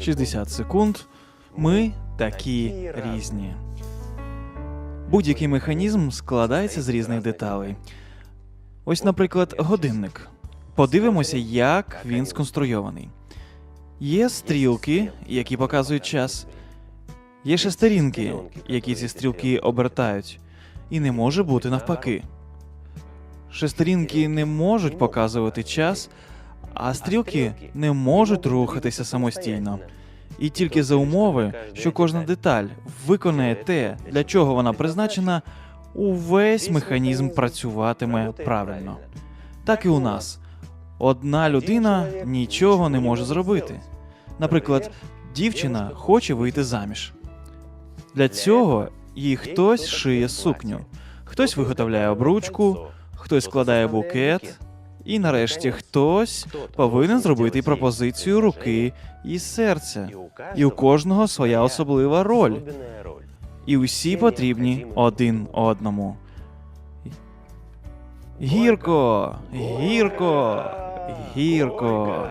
60 секунд. Ми такі різні. Будь-який механізм складається з різних деталей. Ось, наприклад, годинник. Подивимося, як він сконструйований. Є стрілки, які показують час. Є шестерінки, які ці стрілки обертають. І не може бути навпаки. Шестерінки не можуть показувати час, а стрілки не можуть рухатися самостійно. І тільки за умови, що кожна деталь виконає те, для чого вона призначена, увесь механізм працюватиме правильно. Так і у нас. Одна людина нічого не може зробити. Наприклад, дівчина хоче вийти заміж. Для цього їй хтось шиє сукню, хтось виготовляє обручку, хтось складає букет, і нарешті хтось повинен зробити пропозицію руки і серця. І у кожного своя особлива роль, і усі потрібні один одному. Гірко, гірко, гірко.